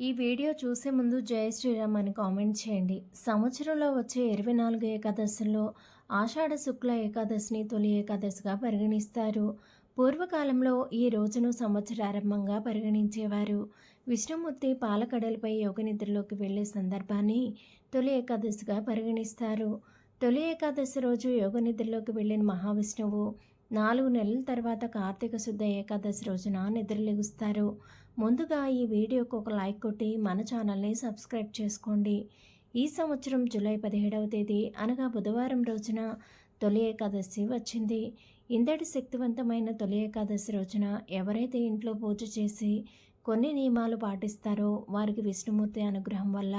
ఈ వీడియో చూసే ముందు జయ శ్రీరామ్ అని కామెంట్ చేయండి. సంవత్సరంలో వచ్చే ఇరవై నాలుగు ఏకాదశుల్లో ఆషాఢ శుక్ల ఏకాదశిని తొలి ఏకాదశిగా పరిగణిస్తారు. పూర్వకాలంలో ఈ రోజును సంవత్సరారంభంగా పరిగణించేవారు. విష్ణుమూర్తి పాలకడలపై యోగనిద్రలోకి వెళ్ళే సందర్భాన్ని తొలి ఏకాదశిగా పరిగణిస్తారు. తొలి ఏకాదశి రోజు యోగనిద్రలోకి వెళ్ళిన మహావిష్ణువు నాలుగు నెలల తర్వాత కార్తీక శుద్ధ ఏకాదశి రోజున నిద్రలేగుస్తారు. ముందుగా ఈ వీడియోకు ఒక లైక్ కొట్టి మన ఛానల్ని సబ్స్క్రైబ్ చేసుకోండి. ఈ సంవత్సరం జూలై పదిహేడవ తేదీ అనగా బుధవారం రోజున తొలి ఏకాదశి వచ్చింది. ఇంతటి శక్తివంతమైన తొలి ఏకాదశి రోజున ఎవరైతే ఇంట్లో పూజ చేసి కొన్ని నియమాలు పాటిస్తారో వారికి విష్ణుమూర్తి అనుగ్రహం వల్ల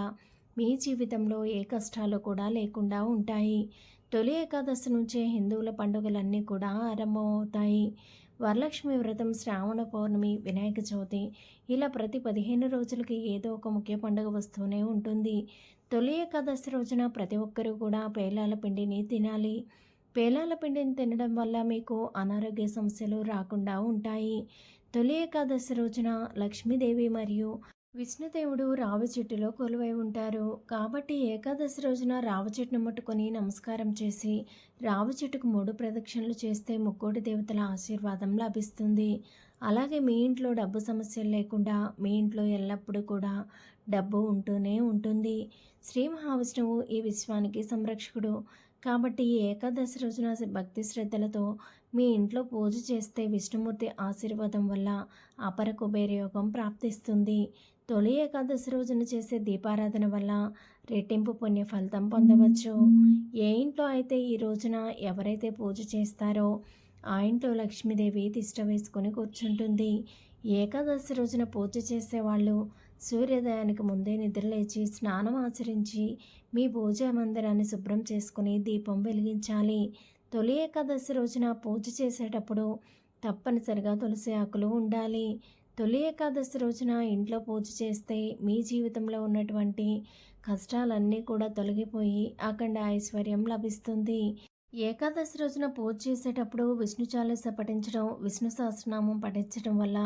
మీ జీవితంలో ఏ కష్టాలు కూడా లేకుండా ఉంటాయి. తొలి ఏకాదశి నుంచే హిందువుల పండుగలన్నీ కూడా ఆరంభమవుతాయి. వరలక్ష్మి వ్రతం శ్రావణ పౌర్ణమి వినాయక చవితి ఇలా ప్రతి పదిహేను రోజులకి ఏదో ఒక ముఖ్య పండుగ వస్తూనే ఉంటుంది. తొలి ఏకాదశి రోజున ప్రతి ఒక్కరూ కూడా పేలాల పిండిని తినాలి. పేలాల పిండిని తినడం వల్ల మీకు అనారోగ్య సమస్యలు రాకుండా ఉంటాయి. తొలి ఏకాదశి రోజున లక్ష్మీదేవి మరియు విష్ణుదేవుడు రావి చెట్టులో కొలువై ఉంటారు. కాబట్టి ఏకాదశి రోజున రావి చెట్టును ముట్టుకొని నమస్కారం చేసి రావి చెట్టుకు మూడు ప్రదక్షిణలు చేస్తే ముక్కోటి దేవతల ఆశీర్వాదం లభిస్తుంది. అలాగే మీ ఇంట్లో డబ్బు సమస్యలు లేకుండా మీ ఇంట్లో ఎల్లప్పుడూ కూడా డబ్బు ఉంటూనే ఉంటుంది. శ్రీ మహావిష్ణువు ఈ విశ్వానికి సంరక్షకుడు. కాబట్టి ఈ ఏకాదశి రోజున భక్తి శ్రద్ధలతో మీ ఇంట్లో పూజ చేస్తే విష్ణుమూర్తి ఆశీర్వాదం వల్ల అపర కుబేరయోగం ప్రాప్తిస్తుంది. తొలి ఏకాదశి రోజున చేసే దీపారాధన వల్ల రెట్టింపు పుణ్య ఫలితం పొందవచ్చు. ఏ ఇంట్లో అయితే ఈ రోజున ఎవరైతే పూజ చేస్తారో ఆ ఇంట్లో లక్ష్మీదేవి తిష్ట వేసుకొని కూర్చుంటుంది. ఏకాదశి రోజున పూజ చేసేవాళ్ళు సూర్యోదయానికి ముందే నిద్రలేచి స్నానం ఆచరించి మీ పూజా మందిరాన్ని శుభ్రం చేసుకుని దీపం వెలిగించాలి. తొలి ఏకాదశి రోజున పూజ చేసేటప్పుడు తప్పనిసరిగా తులసి ఆకులు ఉండాలి. తొలి ఏకాదశి రోజున ఇంట్లో పూజ చేస్తే మీ జీవితంలో ఉన్నటువంటి కష్టాలన్నీ కూడా తొలగిపోయి అఖండ ఐశ్వర్యం లభిస్తుంది. ఏకాదశి రోజున పూజ చేసేటప్పుడు విష్ణు చాలీస పఠించడం విష్ణు సహస్రనామం పఠించడం వల్ల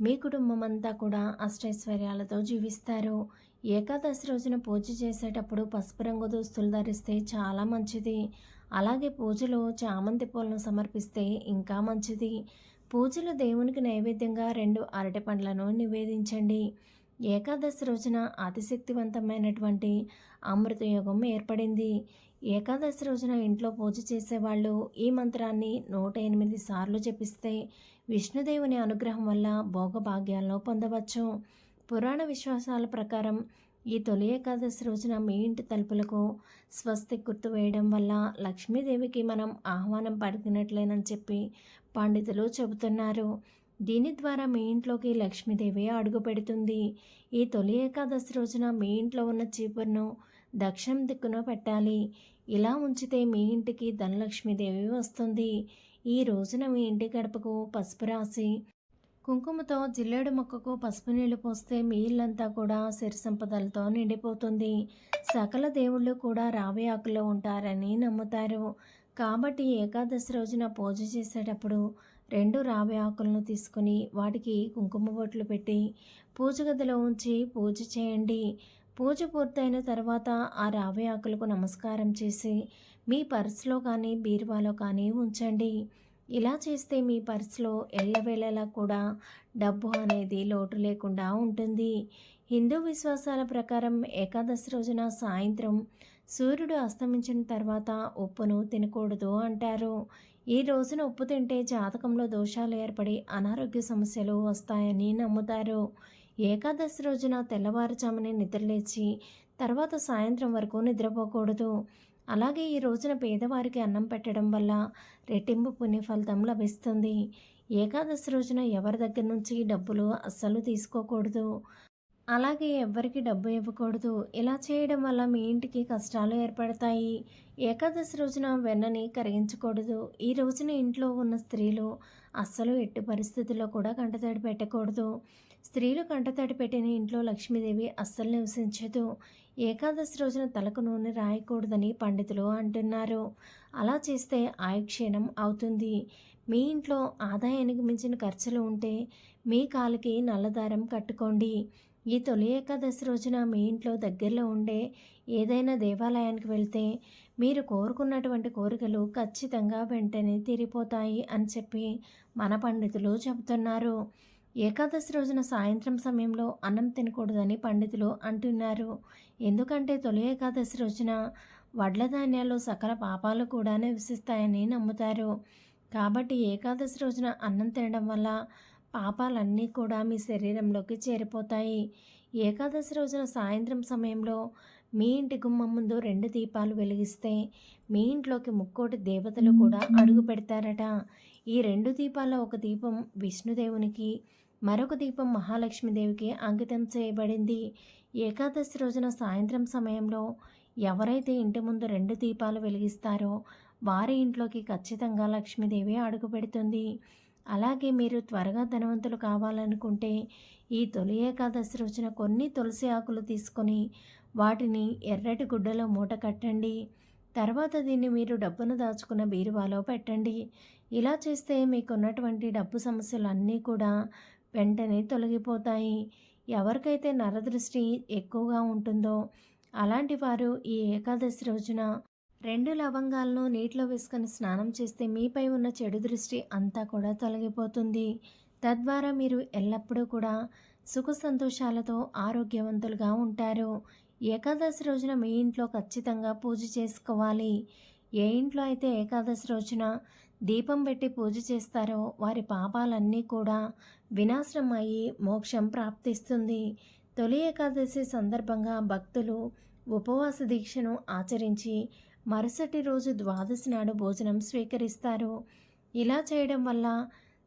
మీ కుటుంబం అంతా కూడా అష్టైశ్వర్యాలతో జీవిస్తారు. ఏకాదశి రోజున పూజ చేసేటప్పుడు పసుపు రంగు దుస్తులు ధరిస్తే చాలా మంచిది. అలాగే పూజలో చామంతి పూలను సమర్పిస్తే ఇంకా మంచిది. పూజలు దేవునికి నైవేద్యంగా రెండు అరటి పండ్లను నివేదించండి. ఏకాదశి రోజున అతిశక్తివంతమైనటువంటి అమృతయోగం ఏర్పడింది. ఏకాదశి రోజున ఇంట్లో పూజ చేసేవాళ్ళు ఈ మంత్రాన్ని నూట ఎనిమిది సార్లు జపిస్తే విష్ణుదేవుని అనుగ్రహం వల్ల భోగభాగ్యాలను పొందవచ్చు. పురాణ విశ్వాసాల ప్రకారం ఈ తొలి ఏకాదశి రోజున మీ ఇంటి తలుపులకు స్వస్తి గుర్తు వేయడం వల్ల లక్ష్మీదేవికి మనం ఆహ్వానం పడినట్లేనని చెప్పి పండితులు చెబుతున్నారు. దీని ద్వారా మీ ఇంట్లోకి లక్ష్మీదేవి అడుగు పెడుతుంది. ఈ తొలి ఏకాదశి రోజున మీ ఇంట్లో ఉన్న చీపురును దక్షిణం దిక్కున పెట్టాలి. ఇలా ఉంచితే మీ ఇంటికి ధనలక్ష్మీదేవి వస్తుంది. ఈ రోజున మీ ఇంటి గడపకు పసుపు రాసి కుంకుమతో జిల్లేడు మొక్కకు పసుపు నీళ్ళు పోస్తే మీ ఇల్లంతా కూడా సిరి సంపదలతో నిండిపోతుంది. సకల దేవుళ్ళు కూడా రావి ఆకులో ఉంటారని నమ్ముతారు. కాబట్టి ఏకాదశి రోజున పూజ చేసేటప్పుడు రెండు రావి ఆకులను తీసుకుని వాటికి కుంకుమ బొట్లు పెట్టి పూజ గదిలో ఉంచి పూజ చేయండి. పూజ పూర్తయిన తర్వాత ఆ రావి ఆకులకు నమస్కారం చేసి మీ పర్సులో కానీ బీరువాలో కానీ ఉంచండి. ఇలా చేస్తే మీ పర్సులో ఎల్లవేళలా కూడా డబ్బు అనేది లోటు లేకుండా ఉంటుంది. హిందూ విశ్వాసాల ప్రకారం ఏకాదశి రోజున సాయంత్రం సూర్యుడు అస్తమించిన తర్వాత ఉప్పును తినకూడదు అంటారు. ఈ రోజున ఉప్పు తింటే జాతకంలో దోషాలు ఏర్పడి అనారోగ్య సమస్యలు వస్తాయని నమ్ముతారు. ఏకాదశి రోజున తెల్లవారుజామునే నిద్రలేచి తర్వాత సాయంత్రం వరకు నిద్రపోకూడదు. అలాగే ఈ రోజున పేదవారికి అన్నం పెట్టడం వల్ల రెట్టింపు పుణ్య ఫలితం లభిస్తుంది. ఏకాదశి రోజున ఎవరి దగ్గర నుంచి డబ్బులు అస్సలు తీసుకోకూడదు. అలాగే ఎవ్వరికి డబ్బు ఇవ్వకూడదు. ఇలా చేయడం వల్ల మీ ఇంటికి కష్టాలు ఏర్పడతాయి. ఏకాదశి రోజున వెన్నని కరిగించకూడదు. ఈ రోజున ఇంట్లో ఉన్న స్త్రీలు అస్సలు ఎట్టి పరిస్థితుల్లో కూడా కంటతడి పెట్టకూడదు. స్త్రీలు కంటతడి పెట్టిన ఇంట్లో లక్ష్మీదేవి అస్సలు నివసించదు. ఏకాదశి రోజున తలకు నూనె రాయకూడదని పండితులు అంటున్నారు. అలా చేస్తే ఆయుక్షీణం అవుతుంది. మీ ఇంట్లో ఆదాయానికి మించిన ఖర్చులు ఉంటే మీ కాలికి నల్లదారం కట్టుకోండి. ఈ తొలి ఏకాదశి రోజున మీ ఇంట్లో దగ్గరలో ఉండే ఏదైనా దేవాలయానికి వెళ్తే మీరు కోరుకున్నటువంటి కోరికలు ఖచ్చితంగా వెంటనే తీరిపోతాయి అని చెప్పి మన పండితులు చెబుతున్నారు. ఏకాదశి రోజున సాయంత్రం సమయంలో అన్నం తినకూడదని పండితులు అంటున్నారు. ఎందుకంటే తొలి ఏకాదశి రోజున వడ్ల ధాన్యాలు సకల పాపాలు కూడా నివసిస్తాయని నమ్ముతారు. కాబట్టి ఏకాదశి రోజున అన్నం తినడం వల్ల పాపాలన్నీ కూడా మీ శరీరంలోకి చేరిపోతాయి. ఏకాదశి రోజున సాయంత్రం సమయంలో మీ ఇంటి గుమ్మం ముందు రెండు దీపాలు వెలిగిస్తే మీ ఇంట్లోకి ముక్కోటి దేవతలు కూడా అడుగు పెడతారట. ఈ రెండు దీపాల్లో ఒక దీపం విష్ణుదేవునికి మరొక దీపం మహాలక్ష్మీదేవికి అంకితం చేయబడింది. ఏకాదశి రోజున సాయంత్రం సమయంలో ఎవరైతే ఇంటి ముందు రెండు దీపాలు వెలిగిస్తారో వారి ఇంట్లోకి ఖచ్చితంగా లక్ష్మీదేవి అడుగు పెడుతుంది. అలాగే మీరు త్వరగా ధనవంతులు కావాలనుకుంటే ఈ తొలి ఏకాదశి రోజున కొన్ని తులసి ఆకులు తీసుకొని వాటిని ఎర్రటి గుడ్డలో మూట కట్టండి. తర్వాత దీన్ని మీరు డబ్బును దాచుకున్న బీరువాలో పెట్టండి. ఇలా చేస్తే మీకున్నటువంటి డబ్బు సమస్యలు అన్నీ కూడా వెంటనే తొలగిపోతాయి. ఎవరికైతే నరదృష్టి ఎక్కువగా ఉంటుందో అలాంటి వారు ఈ ఏకాదశి రోజున రెండు లవంగాలను నీటిలో వేసుకొని స్నానం చేస్తే మీపై ఉన్న చెడు దృష్టి అంతా కూడా తొలగిపోతుంది. తద్వారా మీరు ఎల్లప్పుడూ కూడా సుఖ సంతోషాలతో ఆరోగ్యవంతులుగా ఉంటారు. ఏకాదశి రోజున మీ ఇంట్లో ఖచ్చితంగా పూజ చేసుకోవాలి. ఏ ఇంట్లో అయితే ఏకాదశి రోజున దీపం పెట్టి పూజ చేస్తారో వారి పాపాలన్నీ కూడా వినాశనం అయ్యి మోక్షం ప్రాప్తిస్తుంది. తొలి ఏకాదశి సందర్భంగా భక్తులు ఉపవాస దీక్షను ఆచరించి మరుసటి రోజు ద్వాదశి నాడు భోజనం స్వీకరిస్తారు. ఇలా చేయడం వల్ల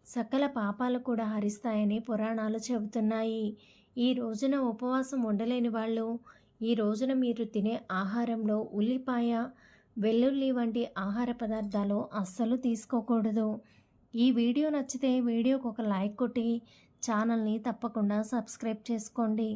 సకల పాపాలు కూడా హరిస్తాయని పురాణాలు చెబుతున్నాయి. ఈ రోజున ఉపవాసం ఉండలేని వాళ్ళు ఈ రోజున మీరు తినే ఆహారంలో ఉల్లిపాయ వెల్లుల్లి వంటి ఆహార పదార్థాలు అస్సలు తీసుకోకూడదు. ఈ వీడియో నచ్చితే వీడియోకి ఒక లైక్ కొట్టి ఛానల్ని తప్పకుండా సబ్స్క్రైబ్ చేసుకోండి.